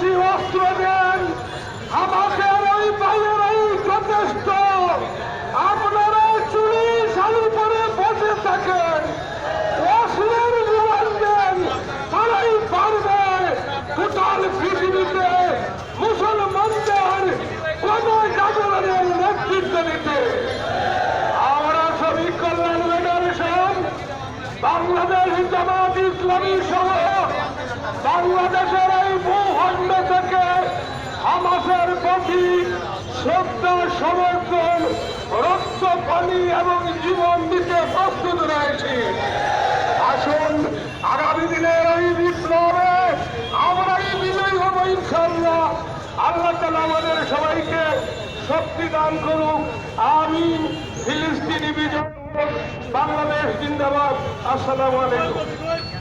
বেশি অস্ত্র দেন। আমাদের ওই বাইরেই যথেষ্ট আপনারা চুরি চালু করে বসে থাকেন। অস্ত্রের জীবন দেন। তারাই পারবে। টোটাল পৃথিবীতে মুসলমানদের কোন জাগরণের নেতৃত্ব দিতে আমরা সবই কল্যাণ ফেডারেশন, বাংলাদেশ জামাত ইসলামী সহ বাংলাদেশের শ্রদ্ধা, সমর্থন, রক্ত, পানি এবং জীবন দিতে প্রস্তুত রয়েছে। আসুন, আগামী দিনের এই বিপ্লবে আমরাই বিজয়ী হব ইনশাল্লাহ আল্লাহ তালা আমাদের সবাইকে শক্তি দান করুক। আমি ফিলিস্তিনি বিজয়। বাংলাদেশ জিন্দাবাদ। আসসালামু আলাইকুম।